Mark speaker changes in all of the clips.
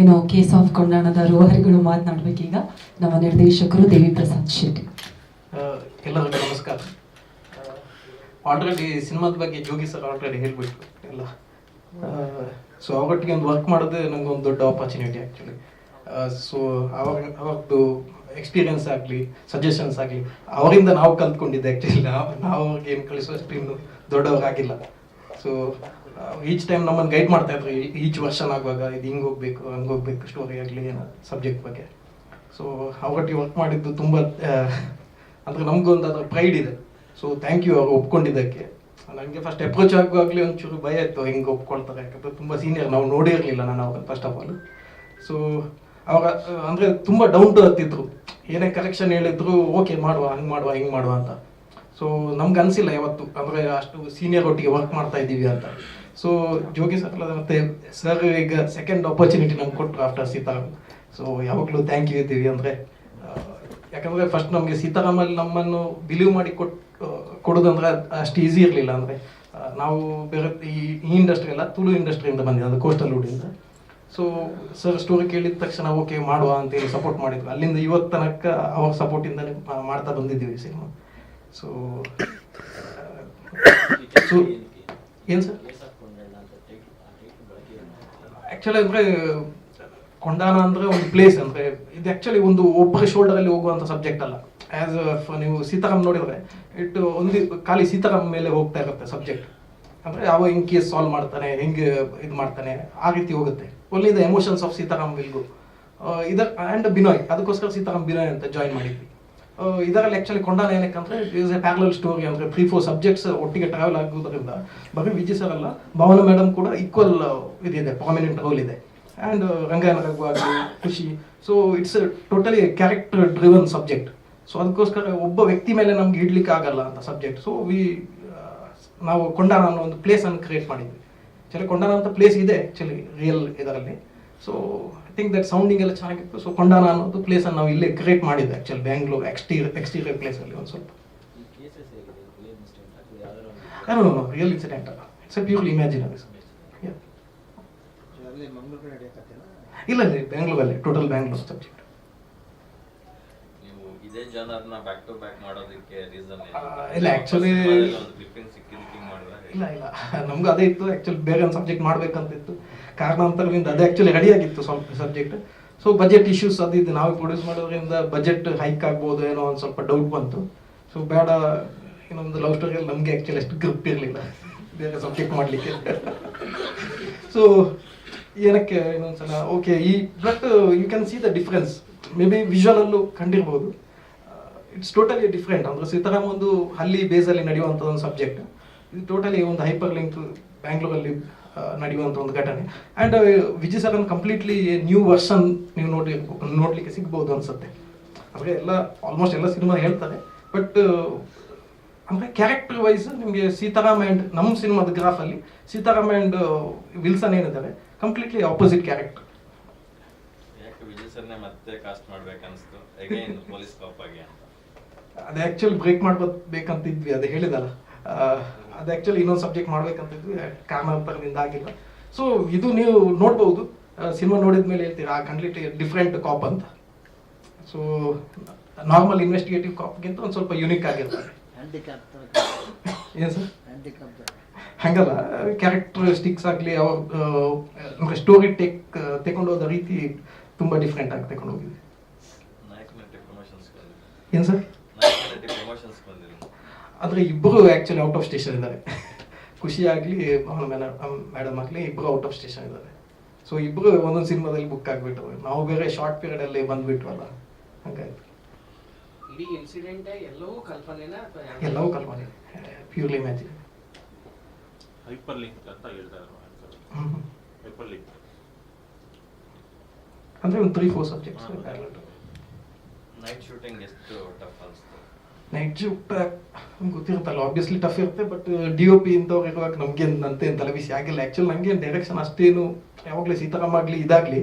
Speaker 1: ಇನ್ನು case of ಕೊಂಡಾಣದ ರೋಹರಿಗಳು ಮಾತನಾಡಬೇಕೀಗ ನಮ್ಮ ನಿರ್ದೇಶಕರು ದೇವಿ ಪ್ರಸಾದ್ ಶೆಟ್ಟಿ
Speaker 2: ಎಲ್ಲರಿಗೂ ನಮಸ್ಕಾರ. ಆಲ್ರೆಡಿ ಸಿನಿಮಾದ ಬಗ್ಗೆ ಜೋಗಿ ಸರ್ ಆಲ್ರೆಡಿ ಹೇಳ್ಬಿಟ್ಟು ಎಲ್ಲ. ಸೊ ಅವರೊಟ್ಟಿಗೆ ಒಂದು ವರ್ಕ್ ಮಾಡೋದು ಒಂದು ದೊಡ್ಡ ಆಪರ್ಚುನಿಟಿ ಆ್ಯಕ್ಚುಲಿ ಸೊ ಅವಾಗ ಅವಾಗದು ಎಕ್ಸ್ಪೀರಿಯನ್ಸ್ ಆಗಲಿ ಸಜೆಷನ್ಸ್ ಆಗಲಿ, ಅವರಿಂದ ನಾವು ಕಲ್ತ್ಕೊಂಡಿದ್ದೆ ಆ್ಯಕ್ಚುಲಿ ನಾವು ನಾವು ಅವ್ರಿಗೆ ಏನು ಕಳಿಸೋಷ್ಟು ಇನ್ನು ಸೊ ಈಚ್ ಟೈಮ್ ನಮ್ಮನ್ನು ಗೈಡ್ ಮಾಡ್ತಾ ಇದ್ರು ಈಚ್ ವರ್ಷನ್ ಆಗುವಾಗ ಇದು ಹಿಂಗೆ ಹೋಗ್ಬೇಕು, ಹಂಗೆ ಹೋಗ್ಬೇಕು ಸ್ಟೋರಿ ಆಗಲಿ ಏನೋ ಸಬ್ಜೆಕ್ಟ್ ಬಗ್ಗೆ. ಸೊ ಅವರೊಟ್ಟಿಗೆ ವರ್ಕ್ ಮಾಡಿದ್ದು ತುಂಬ ಅಂದರೆ ನಮಗೊಂದು ಅದರ ಪ್ರೈಡ್ ಇದೆ. ಸೊ ಥ್ಯಾಂಕ್ ಯು ಅವರು ಒಪ್ಕೊಂಡಿದ್ದಕ್ಕೆ. ನನಗೆ ಫಸ್ಟ್ ಅಪ್ರೋಚ್ ಆಗುವಾಗಲೇ ಒಂಚೂರು ಭಯ ಇತ್ತು, ಹಿಂಗೆ ಒಪ್ಕೊಳ್ತಾರೆ, ಯಾಕಂದರೆ ತುಂಬ ಸೀನಿಯರ್ ನಾವು ನೋಡಿರಲಿಲ್ಲ ನಾನು ಅವ್ರನ್ನ ಫಸ್ಟ್ ಆಫ್ ಆಲ್ ಸೊ ಅವಾಗ ಅಂದರೆ ತುಂಬ ಡೌನ್ ಟು ಹತ್ತಿದ್ರು ಏನೇ ಕರೆಕ್ಷನ್ ಹೇಳಿದ್ರು ಓಕೆ ಮಾಡುವ, ಹಂಗೆ ಮಾಡುವ, ಹಿಂಗೆ ಮಾಡುವ ಅಂತ. ಸೊ ನಮ್ಗೆ ಅನಿಸಿಲ್ಲ ಯಾವತ್ತು. ಅಂದರೆ ಅಷ್ಟು ಸೀನಿಯರ್ ಒಟ್ಟಿಗೆ ವರ್ಕ್ ಮಾಡ್ತಾ ಇದ್ದೀವಿ ಅಂತ. ಸೊ ಜೋಗಿ ಸರ್ ಮತ್ತೆ ಸರ್ ಈಗ ಸೆಕೆಂಡ್ ಆಪರ್ಚುನಿಟಿ ನಮ್ಗೆ ಕೊಟ್ಟರು ಆಫ್ಟರ್ ಸೀತಾರಾಮ್ ಸೊ ಯಾವಾಗಲೂ ಥ್ಯಾಂಕ್ ಯು ಇದ್ದೀವಿ ಅಂದರೆ ಯಾಕಂದರೆ ಫಸ್ಟ್ ನಮಗೆ ಸೀತಾರಾಮಲ್ಲಿ ನಮ್ಮನ್ನು ಬಿಲೀವ್ ಮಾಡಿ ಕೊಟ್ಟು ಕೊಡೋದಂದ್ರೆ ಅಷ್ಟು ಈಸಿ ಇರಲಿಲ್ಲ ಅಂದರೆ. ನಾವು ಬೇರೆ ಈ ಇಂಡಸ್ಟ್ರಿ ಎಲ್ಲ ತುಳು ಇಂಡಸ್ಟ್ರಿಯಿಂದ ಬಂದಿದೆ, ಅದು ಕೋಸ್ಟಲ್ ವುಡಿಂದ ಸೊ ಸರ್ ಸ್ಟೋರಿ ಕೇಳಿದ ತಕ್ಷಣ ಓಕೆ ಮಾಡುವ ಅಂತೇಳಿ ಸಪೋರ್ಟ್ ಮಾಡಿದ್ವಿ ಅಲ್ಲಿಂದ ಇವತ್ತು ತನಕ ಅವ್ರ ಸಪೋರ್ಟಿಂದಲೇ ಮಾಡ್ತಾ ಬಂದಿದ್ದೀವಿ ಸಿನಿಮಾ ಸೊ ಸೊ ಏನು ಸರ್? ಆ್ಯಕ್ಚುಲಿ ಅಂದರೆ ಕೊಂಡಾನ ಅಂದರೆ ಒಂದು ಪ್ಲೇಸ್ ಅಂದರೆ ಇದು ಆ್ಯಕ್ಚುಲಿ ಒಂದು ಒಬ್ಬರ ಶೋಲ್ಡರಲ್ಲಿ ಹೋಗುವಂಥ ಸಬ್ಜೆಕ್ಟ್ ಅಲ್ಲ. ಆ್ಯಸ್ ನೀವು ಸೀತಾರಾಮ್ ನೋಡಿದ್ರೆ ಇಟ್ ಒಂದು ಖಾಲಿ ಸೀತಾರಾಮ್ ಮೇಲೆ ಹೋಗ್ತಾ ಇರುತ್ತೆ ಸಬ್ಜೆಕ್ಟ್ ಅಂದರೆ ಯಾವ ಹಿಂಗೆ ಕೇಸ್ ಸಾಲ್ವ್ ಮಾಡ್ತಾನೆ ಹೆಂಗೆ ಇದು ಮಾಡ್ತಾನೆ ಆ ರೀತಿ ಹೋಗುತ್ತೆ. Only the emotions of Sitaram ವಿಲ್ಗು ಇದರ್ ಆ್ಯಂಡ್ ಬಿನಾಯ್ ಅದಕ್ಕೋಸ್ಕರ ಸೀತಾರಾಮ್ ಬಿನಾಯ್ ಅಂತ ಜಾಯಿನ್ ಮಾಡಿದ್ವಿ. ಇದರಲ್ಲಿ ಆ್ಯಕ್ಚುಲಿ ಕೊಂಡಾನ ಏನಕ್ಕಂದ್ರೆ ಈಸ್ ಎ ಪ್ಯಾರಲಲ್ ಸ್ಟೋರಿ ಅಂದರೆ ತ್ರೀ ಫೋರ್ ಸಬ್ಜೆಕ್ಟ್ಸ್ ಒಟ್ಟಿಗೆ ಟ್ರಾವೆಲ್ ಆಗೋದ್ರಿಂದ ಬರೀ ವಿಜಯ್ ಸರ್ ಅಲ್ಲ, ಭಾವನ ಮೇಡಮ್ ಕೂಡ ಈಕ್ವಲ್ ಇದಿದೆ ಪ್ರಾಮಿನೆಂಟ್ ರೋಲ್ ಇದೆ. ಆ್ಯಂಡ್ ರಂಗಾಯಣ ರಘು ಆಗಲಿ, ಖುಷಿ. So it's totally character driven subject so ಅದಕ್ಕೋಸ್ಕರ ಒಬ್ಬ ವ್ಯಕ್ತಿ ಮೇಲೆ ನಮ್ಗೆ ಇಡ್ಲಿಕ್ಕೆ ಆಗಲ್ಲ ಅಂತ ಸಬ್ಜೆಕ್ಟ್ ಸೊ ವಿ ನಾವು ಕೊಂಡಾನ ಅನ್ನೋ ಒಂದು ಪ್ಲೇಸ್ ಅನ್ನು ಕ್ರಿಯೇಟ್ ಮಾಡಿದ್ವಿ. ಆ್ಯಕ್ಚುಲಿ ಕೊಂಡಾನ ಅಂತ ಪ್ಲೇಸ್ ಇದೆ ಆ್ಯಕ್ಚುಲಿ ರಿಯಲ್ ಇದರಲ್ಲಿ. ಸೊ ಥಿಂಕ್ ದಟ್ ಸೌಂಡಿಂಗ್ ಎಲ್ಲ ಚೆನ್ನಾಗಿತ್ತು. ಸೊ ಕೊಂಡಾನ ಅನ್ನೋದು ಪ್ಲೇಸ್ ಅನ್ನು ನಾವು ಇಲ್ಲೇ ಕ್ರಿಯೇಟ್ ಮಾಡಿದ್ದೆ ಆ್ಯಕ್ಚುಲಿ ಬ್ಯಾಂಗ್ಳೂರ್ ಎಕ್ಸ್ಟೀರಿಯರ್ ಎಕ್ಸ್ಟೀರಿಯರ್ ಪ್ಲೇಸಲ್ಲಿ ಒಂದು ಸ್ವಲ್ಪ. ರಿಯಲ್ ಇನ್ಸಿಡೆಂಟ್ ಅಲ್ಲ. ಇಟ್ಸ್ ಎ ಪ್ಯೂರ್ಲಿ ಇಮ್ಯಾಜಿನರಿ ಇಲ್ಲ ಇಲ್ಲ ಬ್ಯಾಂಗ್ಳೂರಲ್ಲಿ ಟೋಟಲ್ ಬ್ಯಾಂಗ್ಳೂರ್ ಸಬ್ಜೆಕ್ಟ್
Speaker 3: ನೀವು ಇದೇ ಜನರ್ನ ಬ್ಯಾಕ್ ಟು ಬ್ಯಾಕ್ ಮಾಡೋದಕ್ಕೆ ರೀಸನ್
Speaker 2: ಆ, ಇಲ್ಲ,
Speaker 3: ಮಾಡಿದ್ರೆ
Speaker 2: ಇಲ್ಲ ಇಲ್ಲ. ನಮ್ಗೆ ಅದೇ ಇತ್ತು ಆ್ಯಕ್ಚುಲಿ ಬೇರೆ ಒಂದು ಸಬ್ಜೆಕ್ಟ್ ಮಾಡ್ಬೇಕಂತ ಇತ್ತು ಕಾರಣಾಂತರದಿಂದ ಅದೇ ಆ್ಯಕ್ಚುಲಿ ರೆಡಿ ಆಗಿತ್ತು ಸ್ವಲ್ಪ ಸಬ್ಜೆಕ್ಟ್ ಸೊ ಬಜೆಟ್ ಇಶ್ಯೂಸ್ ಅದು ಇದು ನಾವು ಪ್ರೊಡ್ಯೂಸ್ ಮಾಡೋದ್ರಿಂದ ಬಜೆಟ್ ಹೈಕ್ ಆಗ್ಬೋದು ಏನೋ ಒಂದು ಸ್ವಲ್ಪ ಡೌಟ್ ಬಂತು. ಸೊ ಬೇಡ, ಇನ್ನೊಂದು ಲವ್ ಸ್ಟೋರಿಯಲ್ಲಿ ನಮಗೆ ಆ್ಯಕ್ಚುಲಿ ಅಷ್ಟು ಗ್ರಿಪ್ ಇರಲಿಲ್ಲ. ಬೇರೆ ಸಬ್ಜೆಕ್ಟ್ ಮಾಡಲಿಕ್ಕೆ. ಸೊ ಏನಕ್ಕೆ ಇನ್ನೊಂದ್ಸಲ? ಓಕೆ ಈ but you can see the difference may be ವಿಷುವಲಲ್ಲೂ ಕಂಡಿರ್ಬೋದು. ಇಟ್ಸ್ ಟೋಟಲಿ ಡಿಫ್ರೆಂಟ್ ಅಂದರೆ ಸೀತಾರಾಮ್ ಒಂದು ಹಳ್ಳಿ ಬೇಸಲ್ಲಿ ನಡೆಯುವಂಥ ಒಂದು ಸಬ್ಜೆಕ್ಟ್ ಇದು ಟೋಟಲಿ ಒಂದು ಹೈಪರ್ ಲಿಂಕ್ ಬ್ಯಾಂಗ್ಳೂರಲ್ಲಿ ನಡೆಯುವಂಥ ಒಂದು ಘಟನೆ. ಆ್ಯಂಡ್ ವಿಜಯ್ ಸರನ್ ಕಂಪ್ಲೀಟ್ಲಿ ನ್ಯೂ ವರ್ಷನ್ ನೀವು ನೋಡಿ ನೋಡಲಿಕ್ಕೆ ಸಿಗ್ಬೋದು ಅನ್ಸುತ್ತೆ. ಅಂದರೆ ಎಲ್ಲ ಆಲ್ಮೋಸ್ಟ್ ಎಲ್ಲ ಸಿನಿಮಾ ಹೇಳ್ತಾರೆ ಬಟ್ ಅಂದರೆ ಕ್ಯಾರೆಕ್ಟರ್ ವೈಸ್ ನಿಮಗೆ ಸೀತಾರಾಮ್ ಆ್ಯಂಡ್ ನಮ್ಮ ಸಿನಿಮಾದ ಗ್ರಾಫಲ್ಲಿ ಸೀತಾರಾಮ್ ಆ್ಯಂಡ್ ವಿಲ್ಸನ್ ಏನಿದ್ದಾರೆ? ಕಂಪ್ಲೀಟ್ಲಿ ಆಪೋಸಿಟ್ ಕ್ಯಾರೆಕ್ಟರ್
Speaker 3: ಯಾಕೆ ವಿಜಯ್ ಸರ್ನೇ ಮತ್ತೆ ಕಾಸ್ಟ್ ಮಾಡ್ಬೇಕನ್ಸ್ತು? ಅಗೈನ್ ಪೊಲೀಸ್ ಕಾಪ್ ಆಗಿ
Speaker 2: ಅದು ಆ್ಯಕ್ಚುಲಿ ಬ್ರೇಕ್ ಮಾಡ್ಬೇಕಂತಿದ್ವಿ ಅದು ಹೇಳಿದಲ್ಲ. ಅದು ಆ್ಯಕ್ಚುಲಿ ಇನ್ನೊಂದು ಸಬ್ಜೆಕ್ಟ್ ಮಾಡ್ಬೇಕಂತಿದ್ವಿ ಕಾರಣಾಂತರದಿಂದ ಆಗಿಲ್ಲ. ಸೊ ಇದು ನೀವು ನೋಡ್ಬೋದು. ಸಿನಿಮಾ ನೋಡಿದ ಮೇಲೆ ಹೇಳ್ತೀರಾ? ಕಂಪ್ಲೀಟ್ಲಿ ಡಿಫ್ರೆಂಟ್ ಕಾಪ್ ಅಂತ. ಸೊ ನಾರ್ಮಲ್ ಇನ್ವೆಸ್ಟಿಗೇಟಿವ್ ಕಾಪ್ಗಿಂತ ಒಂದು ಸ್ವಲ್ಪ ಯುನಿಕ್ ಆಗಿರ್ತದೆ ಏನು ಸರ್? ಹಂಗಲ್ಲ. ಕ್ಯಾರೆಕ್ಟರಿಸ್ಟಿಕ್ಸ್ ಆಗಲಿ ಅವ್ರ ಅಂದರೆ ಸ್ಟೋರಿ ಟೇಕ್ ತಗೊಂಡೋದ ರೀತಿ ತುಂಬ ಡಿಫ್ರೆಂಟ್ ಆಗಿ ತಗೊಂಡು ಹೋಗಿದೆ. ಏನು ಸರ್? ಆದರೆ ಇಬ್ಬರು ಆ್ಯಕ್ಚುಲಿ ಔಟ್ ಆಫ್ ಸ್ಟೇಷನ್ ಇದ್ದಾರೆ. ಖುಷಿ ಆಗಲಿ ಮೇಡಮ್ ಆಗಲಿ ಇಬ್ಬರು ಔಟ್ ಆಫ್ ಸ್ಟೇಷನ್ ಇದ್ದಾರೆ. ಸೊ ಇಬ್ಬರು ಒಂದೊಂದು ಸಿನಿಮಾದಲ್ಲಿ ಬುಕ್ ಆಗಿಬಿಟ್ಟು ನಾವು ಬೇರೆ ಶಾರ್ಟ್ ಪೀರಿಯಡಲ್ಲಿ ಬಂದ್ಬಿಟ್ವಲ್ಲ. ಹಾಗಾಗಿ
Speaker 4: ಇಡೀ ಇನ್ಸಿಡೆಂಟ್ ಎಲ್ಲವೂ ಕಲ್ಪನೆನ
Speaker 2: ಎಲ್ಲವೂ ಕಲ್ಪನೆ. ಪ್ಯೂರ್ಲಿ ಮ್ಯಾಜಿಕ್
Speaker 5: ಹೈಪರ್ ಲಿಂಕ್ ಅಂತ ಹೇಳ್ತಾರೆ ಹೈಪರ್ ಲಿಂಕ್
Speaker 2: ಅಂದ್ರೆ ಒಂದು three four subjects
Speaker 3: night shooting ಎಷ್ಟು ಟಫ್ ಅನ್ಸ್ತು
Speaker 2: ನೈಟ್ ಶಿಫ್ಟ್ ಗೊತ್ತಿರುತ್ತಲ್ಲ ಆಬ್ವಿಯಸ್ಲಿ ಟಫ್ ಇರುತ್ತೆ ಬಟ್ ಡಿ ಒ ಪಿ ಇಂಥವ್ರು ಇರುವಾಗ ನಮ್ಗೆ ನಂತೇನು ತಲೆಬಿಸಿ ಆಗಿಲ್ಲ. ಆ್ಯಕ್ಚುಲಿ ನನಗೆ ಡೈರೆಕ್ಷನ್ ಅಷ್ಟೇನು ಯಾವಾಗಲೇ ಸೀತಾರಾಮ್ ಆಗಲಿ, ಇದಾಗಲಿ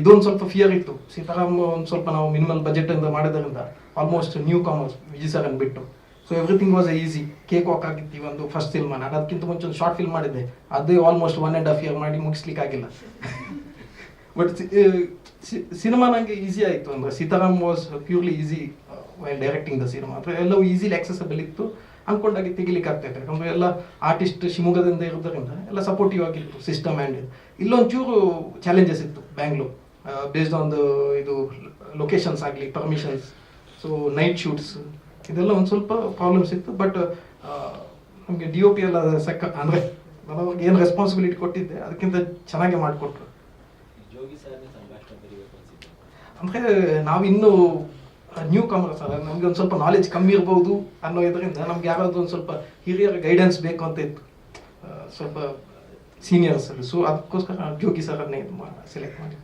Speaker 2: ಇದೊಂದು ಸ್ವಲ್ಪ ಫಿಯರ್ ಇತ್ತು. ಸೀತಾರಾಮ್ ಒಂದು ಸ್ವಲ್ಪ ನಾವು ಮಿನಿಮಲ್ ಬಜೆಟ್ ಅಂತ ಮಾಡಿದ್ರಿಂದ almost newcomers Viji sir ಬಿಟ್ಟು. So everything was easy cakewalk ಆಗಿತ್ತು ಒಂದು ಫಸ್ಟ್ ಫಿಲ್ಮ್ ನಾನು ಅದಕ್ಕಿಂತ ಮುಂಚೆ ಒಂದು ಶಾರ್ಟ್ ಫಿಲ್ಮ್ ಮಾಡಿದ್ದೆ. ಅದೇ almost one and half year ಮಾಡಿ ಮುಗಿಸ್ಲಿಕ್ಕೆ ಆಗಿಲ್ಲ. ಬಟ್ ಸಿನಿಮಾ ನನಗೆ ಈಸಿ ಆಯಿತು ಅಂದರೆ, Sitaram was purely easy while directing the cinema ಅಥವಾ ಎಲ್ಲವೂ ಈಸಿಲಿ ಆಕ್ಸೆಸಬಲ್ ಇತ್ತು. ಅಂದ್ಕೊಂಡಾಗಿ ತೆಗಿಲಿಕ್ಕೆ ಆಗ್ತಾಯಿತ್ತು ಯಾಕಂದರೆ ಎಲ್ಲ ಆರ್ಟಿಸ್ಟ್ ಶಿವಮೊಗ್ಗದಿಂದ ಇರೋದ್ರಿಂದ ಎಲ್ಲ ಸಪೋರ್ಟಿವ್ ಆಗಿತ್ತು ಸಿಸ್ಟಮ್ ಆ್ಯಂಡ್ ಇಲ್ಲೊಂಚೂರು ಚಾಲೆಂಜಸ್ ಇತ್ತು ಬ್ಯಾಂಗ್ಳೂರ್ ಬೇಸ್ಡ್ ಆನ್ ದ ಇದು ಲೊಕೇಶನ್ಸ್ ಆಗಲಿ ಪರ್ಮಿಷನ್ಸ್ ಸೊ ನೈಟ್ ಶೂಟ್ಸ್ ಇದೆಲ್ಲ ಒಂದು ಸ್ವಲ್ಪ ಪ್ರಾಬ್ಲಮ್ಸ್ ಇತ್ತು. ಬಟ್ ನಮಗೆ ಡಿ ಒ ಪಿ ಎಲ್ಲ ಸಕ್ಕ ಅಂದರೆ ನನಗೆ ಏನು ರೆಸ್ಪಾನ್ಸಿಬಿಲಿಟಿ ಕೊಟ್ಟಿದ್ದೆ ಅದಕ್ಕಿಂತ ಚೆನ್ನಾಗಿ ಮಾಡಿಕೊಟ್ರು.
Speaker 3: ಅಂದರೆ ನಾವು ಸಂಭಾಷಣೆ
Speaker 2: ನ್ಯೂ ಕಮರ್ಸ್ ಅಲ್ಲ ನಮಗೆ ಒಂದು ಸ್ವಲ್ಪ ನಾಲೆಜ್ ಕಮ್ಮಿ ಇರ್ಬೋದು ಅನ್ನೋ ಇದರಿಂದ ನಮ್ಗೆ ಯಾರಾದ್ರೂ ಒಂದು ಸ್ವಲ್ಪ ಹಿರಿಯರ ಗೈಡೆನ್ಸ್ ಬೇಕು ಅಂತ ಇತ್ತು. ಸ್ವಲ್ಪ ಸೀನಿಯರ್ಸ್ ಸೊ ಅದಕ್ಕೋಸ್ಕರ ಜೋಗಿ ಇದು ಸೆಲೆಕ್ಟ್ ಮಾಡಿ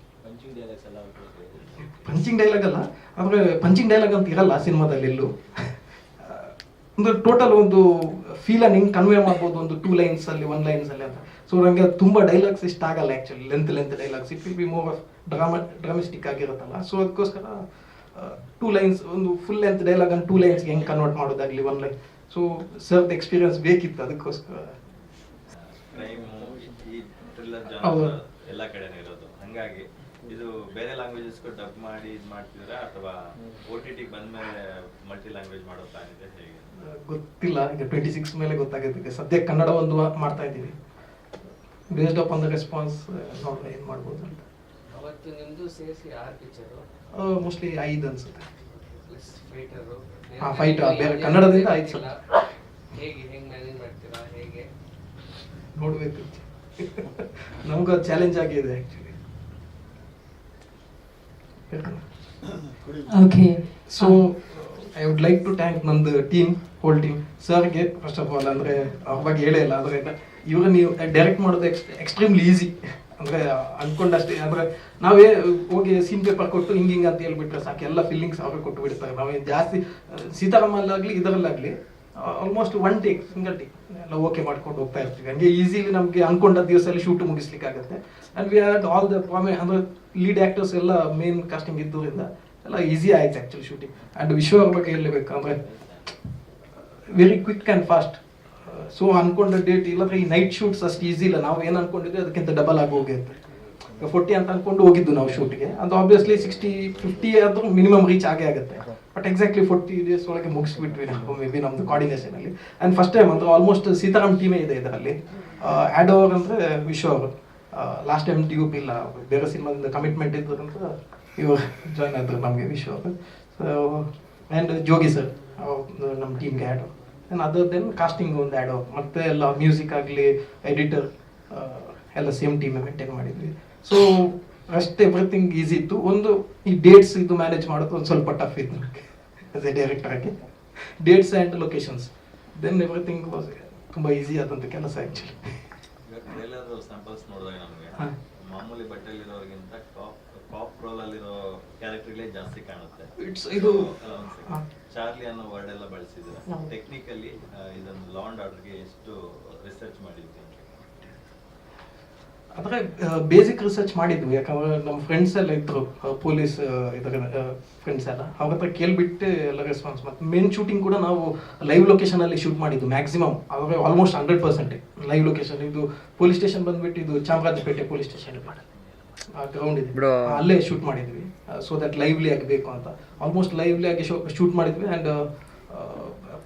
Speaker 3: ಪಂಚಿಂಗ್
Speaker 2: ಡೈಲಾಗ್ ಅಲ್ಲ ಆದರೆ ಪಂಚಿಂಗ್ ಡೈಲಾಗ್ ಅಂತ ಇರಲ್ಲ ಸಿನಿಮಾದಲ್ಲಿ ಎಲ್ಲೂ. ಒಂದು ಟೋಟಲ್ ಒಂದು ಫೀಲನ್ನು ಹಿಂಗೆ ಕನ್ವೇ ಮಾಡ್ಬೋದು ಒಂದು ಟೂ ಲೈನ್ಸ್ ಅಲ್ಲಿ ಒನ್ ಲೈನ್ಸ್ ಅಲ್ಲಿ ಅಂತ. ಸೊ ನನಗೆ ತುಂಬ ಡೈಲಾಗ್ಸ್ ಇಷ್ಟ ಆಗಲ್ಲ actually length length dialogues it will be more of drama dramatic ಆಗಿರುತ್ತಲ್ಲ. So ಅದಕ್ಕೋಸ್ಕರ ಟೂ ಲೈನ್ಸ್ ಒಂದು ಫುಲ್ ಲೆಂತ್ ಡೈಲಾಗ್ ಅನ್ನು ಟೂ ಲೈನ್ಸ್ಗೆ ಹೆಂಗೆ ಕನ್ವರ್ಟ್ ಮಾಡೋದಾಗಲಿ ಒನ್ ಲೈನ್ ಸೊ ಸರ್ದ್ ಎಕ್ಸ್ಪೀರಿಯನ್ಸ್ ಬೇಕಿತ್ತು ಅದಕ್ಕೋಸ್ಕರ.
Speaker 3: ಎಲ್ಲ ಕಡೆನೂ ಇರೋದು. ಹಂಗಾಗಿ ಇದು ಬೇರೆ ಲ್ಯಾಂಗ್ವೇಜಸ್ಗೂ ಡಬ್ ಮಾಡಿ ಇದು ಮಾಡ್ತಿದ್ದೀರಾ ಅಥವಾ ಓ ಟಿ ಬಂದ ಬಂದ್ಮೇಲೆ ಮಲ್ಟಿ ಲ್ಯಾಂಗ್ವೇಜ್ ಮಾಡೋ ಪ್ಲಾನ್ ಇದೆ ಹೇಗೆ?
Speaker 2: ಗೊತ್ತಿಲ್ಲ. ಈಗ ಟ್ವೆಂಟಿ ಸಿಕ್ಸ್ ಮೇಲೆ ಗೊತ್ತಾಗುತ್ತೆ. ಸದ್ಯ ಸದ್ಯಕ್ಕೆ ಕನ್ನಡ ಒಂದು ಮಾಡ್ತಾ ಇದ್ದೀವಿ. ಬೇಸ್ಡ್ ಆನ್ ದ ರೆಸ್ಪಾನ್ಸ್ ನೋಡ್ರಿ ಏನು ಮಾಡ್ಬೋದು ಅಂತ.
Speaker 4: ಅವತ್ತು ನಿಮ್ದು ಸೇರಿಸಿ ಆರ್ ಪಿಕ್ಚರು
Speaker 2: ಮೋಸ್ಟ್ಲಿ ಐದು ಅನ್ಸುತ್ತೆ.
Speaker 4: ಪ್ಲಸ್ ಫೈಟರು
Speaker 2: ಹಾ, ಫೈಟ್ ಬೇರೆ ಕನ್ನಡದಿಂದ ಐದು ಸಲ.
Speaker 4: ಹೇಗೆ ಹೆಂಗ್ ಮ್ಯಾನೇಜ್ ಮಾಡ್ತೀರಾ? ಹೇಗೆ?
Speaker 2: ನೋಡ್ಬೇಕು. ನಮಗೂ ಅದು ಚಾಲೆಂಜ್ ಆಗಿದೆ actually
Speaker 1: okay
Speaker 2: so I would like to thank ನಂದು ಟೀಮ್ ಹೋಲ್ ಟೀಮ್ ಸರ್ಗೆ ಫಸ್ಟ್ ಆಫ್ ಆಲ್ ಅಂದರೆ ಅವ್ರ ಬಗ್ಗೆ ಹೇಳೇ ಇಲ್ಲ ಅಂದರೆ ಇವಾಗ ನೀವು ಡೈರೆಕ್ಟ್ ಮಾಡೋದು ಎಕ್ಸ್ ಎಕ್ಸ್ಟ್ರೀಮ್ಲಿ ಈಸಿ ಅಂದರೆ ಅಂದ್ಕೊಂಡಷ್ಟೇ ಅಂದರೆ ನಾವೇ ಹೋಗಿ ಸೀನ್ ಪೇಪರ್ ಕೊಟ್ಟು ಹಿಂಗೆ ಹಿಂಗೆ ಅಂತ ಹೇಳ್ಬಿಟ್ರೆ ಸಾಕು, ಎಲ್ಲ ಫೀಲಿಂಗ್ಸ್ ಅವ್ರಿಗೆ ಕೊಟ್ಟು ಬಿಡ್ತಾರೆ ನಾವೇ ಜಾಸ್ತಿ ಸೀತಾರಾಮಲ್ಲಾಗಲಿ ಇದರಲ್ಲಾಗಲಿ almost one take single take ಎಲ್ಲ ಓಕೆ ಮಾಡ್ಕೊಂಡು ಹೋಗ್ತಾ ಇರ್ತೀವಿ. ಹಂಗೆ ಈಸಿಲಿ ನಮಗೆ ಅನ್ಕೊಂಡ ದಿವಸದಲ್ಲಿ ಶೂಟ್ ಮುಗಿಸ್ಲಿಕ್ಕೆ ಆಗುತ್ತೆ. And we had all the ಪ್ರಾಮೆ ಅಂದರೆ ಲೀಡ್ ಆ್ಯಕ್ಟರ್ಸ್ ಎಲ್ಲ ಮೇನ್ ಕಾಸ್ಟಿಂಗ್ ಇದ್ದರಿಂದ ಎಲ್ಲ ಈಸಿ ಆಯ್ತು ಆ್ಯಕ್ಚುಲಿ ಶೂಟಿಂಗ್ ಆ್ಯಂಡ್ ವಿಶ್ವ ಅವ್ರ ಬಗ್ಗೆ ಹೇಳಬೇಕು ಅಂದರೆ very quick and fast so ಅನ್ಕೊಂಡ ಡೇಟ್ ಇಲ್ಲಾಂದ್ರೆ ಈ ನೈಟ್ ಶೂಟ್ಸ್ ಅಷ್ಟು ಈಸಿ ಇಲ್ಲ. ನಾವು ಏನು ಅನ್ಕೊಂಡಿದ್ವಿ, ಅದಕ್ಕಿಂತ ಡಬಲ್ ಆಗಿ ಹೋಗಿರುತ್ತೆ ಫೋರ್ಟಿ ಅಂತ ಅನ್ಕೊಂಡು ಹೋಗಿದ್ದು ನಾವು ಶೂಟ್ಗೆ ಅದು ಆಬ್ವಿಯಸ್ಲಿ ಸಿಕ್ಸ್ಟಿ ಫಿಫ್ಟಿ ಆದರೂ ಮಿನಿಮಮ್ ರೀಚ್ ಆಗೇ ಆಗುತ್ತೆ. ಬಟ್ ಎಕ್ಸಾಕ್ಟ್ಲಿ ಫೋರ್ಟಿ ಡೇಸ್ ಒಳಗೆ ಮುಗಿಸ್ಬಿಟ್ವಿ ನಾವು ಮೇ ಬಿ ಕಾರ್ಡಿನೇಷನ್ ಅಲ್ಲಿ. ಆ್ಯಂಡ್ ಫಸ್ಟ್ ಟೈಮ್ ಅಂದ್ರೆ ಆಲ್ಮೋಸ್ಟ್ ಸೀತಾರಾಮ್ ಟೀಮೇ ಇದೆ ಇದರಲ್ಲಿ. ಆ್ಯಡ್ ಓವರ್ ಅಂದರೆ ವಿಶ್ವ ಅವರು. Last time T U P ಇಲ್ಲ. ಬೇರೆ ಸಿನಿಮಾದಿಂದ ಕಮಿಟ್ಮೆಂಟ್ ಅಂತ ಇವರು ಜಾಯ್ನ್ ಆದ್ರು ನಮಗೆ ವಿಶ್ವ ಅವರು. ಸೊ ಆ್ಯಂಡ್ ಜೋಗಿ ಸರ್ ನಮ್ಮ ಟೀಮ್ಗೆ ad and other then casting ಒಂದು ಆ್ಯಡ್ ಮತ್ತೆ ಎಲ್ಲ ಮ್ಯೂಸಿಕ್ ಆಗಲಿ ಎಡಿಟರ್ ಎಲ್ಲ ಸೇಮ್ ಟೀಮೇ ಮೇಂಟೈನ್ ಮಾಡಿದ್ವಿ. ಸೊ ಅಷ್ಟು ಎವ್ರಿಥಿಂಗ್ ಈಸಿ ಇತ್ತು. ಒಂದು ಈ ಡೇಟ್ಸ್ ಇದು ಮ್ಯಾನೇಜ್ ಮಾಡೋದು ಒಂದು ಸ್ವಲ್ಪ ಟಫ್ ಇತ್ತು ನನಗೆ ಆಸ್ ಎ ಡೈರೆಕ್ಟರ್ ಆಗಿ. Dates and locations then everything was ತುಂಬ ಈಸಿ ಆದಂಥ ಕೆಲಸ ಆ್ಯಕ್ಚುಲಿ.
Speaker 3: ಮಾಮೂಲಿ ಬಟ್ಟೆಯಲ್ಲಿರೋರಿಗಿಂತ ಕಾಪ್ ಕಾಪ್ ರೋಲ್ ಅಲ್ಲಿರೋ ಕ್ಯಾರೆಕ್ಟರ್ಗಳೇ ಜಾಸ್ತಿ ಕಾಣುತ್ತೆ.
Speaker 2: ಇಟ್ಸ್ ಇದು-.
Speaker 3: ಚಾರ್ಲಿ ಅನ್ನೋ ವರ್ಡ್ ಎಲ್ಲ ಬಳಸಿದ್ರೆ. ಟೆಕ್ನಿಕಲಿ ಇದನ್ನು ಲಾಂಡ್ ಆರ್ಡರ್ಗೆ ಎಷ್ಟು ರಿಸರ್ಚ್ ಮಾಡಿದ್ವಿ
Speaker 2: ಅಂದ್ರೆ ಬೇಸಿಕ್ ರಿಸರ್ಚ್ ಮಾಡಿದ್ವಿ. ಯಾಕಂದ್ರೆ ನಮ್ಮ ಫ್ರೆಂಡ್ಸ್ ಎಲ್ಲ ಇದ್ರು ಪೊಲೀಸ್ ಇದರ ಫ್ರೆಂಡ್ಸ್ ಎಲ್ಲ. ಅವ್ರ ಹತ್ರ ಕೇಳ್ಬಿಟ್ಟು ಎಲ್ಲ ರೆಸ್ಪಾನ್ಸ್ ಮತ್ತೆ ಮೇನ್ ಶೂಟಿಂಗ್ ಕೂಡ ನಾವು ಲೈವ್ ಲೊಕೇಶನಲ್ಲಿ ಶೂಟ್ ಮಾಡಿದ್ದು ಮ್ಯಾಕ್ಸಿಮಮ್ ಅವಾಗ almost hundred percent live location ಇದು ಪೊಲೀಸ್ ಸ್ಟೇಷನ್ ಬಂದ್ಬಿಟ್ಟು ಇದು ಚಾಮರಾಜಪೇಟೆ ಪೊಲೀಸ್ ಸ್ಟೇಷನ್ ಗ್ರೌಂಡ್ ಇದೆ. ಅಲ್ಲೇ ಶೂಟ್ ಮಾಡಿದ್ವಿ. ಸೊ ದಟ್ ಲೈವ್ಲಿ ಆಗಬೇಕು ಅಂತ. ಆಲ್ಮೋಸ್ಟ್ ಲೈವ್ಲಿ ಆಗಿ ಶೂಟ್ ಮಾಡಿದ್ವಿ ಆ್ಯಂಡ್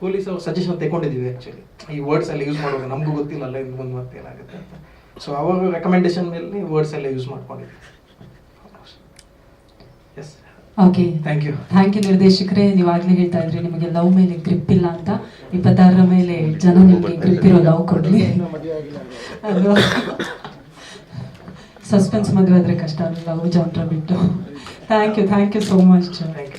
Speaker 2: ಪೊಲೀಸ್ ಅವ್ರ ಸಜೆಷನ್ ತಗೊಂಡಿದ್ವಿ ಆ್ಯಕ್ಚುಲಿ ಈ ವರ್ಡ್ಸ್ ಎಲ್ಲ ಯೂಸ್ ಮಾಡುವಾಗ ನಮಗೂ ಗೊತ್ತಿಲ್ಲ ಅಲ್ಲ ಇದು ಮುಂದೆ ಮತ್ತೆ ಏನಾಗುತ್ತೆ ಅಂತ. ಸೊ ಅವಾಗ ರೆಕಮೆಂಡೇಶನ್ ಮೇಲೆ ವರ್ಡ್ಸ್ ಎಲ್ಲ ಯೂಸ್ ಮಾಡ್ಕೊಂಡಿದ್ವಿ. Yes
Speaker 1: okay
Speaker 2: thank you
Speaker 1: thank you ನಿರ್ದೇಶಕರೇ. ನೀವಾಗಲೇ ಹೇಳ್ತಾ ಇದ್ರಿ ನಿಮಗೆ ಲವ್ ಮೇಲೆ ಗ್ರಿಪ್ ಇಲ್ಲ ಅಂತ. ಇಪ್ಪತ್ತಾರರ ಮೇಲೆ ಜನ ನಿಮಗೆ ಗ್ರಿಪ್ ಇರೋ ಲವ್ ಕೊಡ್ಲಿ. ಸಸ್ಪೆನ್ಸ್ ಮದುವೆ ಆದ್ರೆ ಕಷ್ಟ ಅಲ್ಲ ಜಾನ್ರ ಬಿಟ್ಟು. Thank you thank you so much
Speaker 2: thank you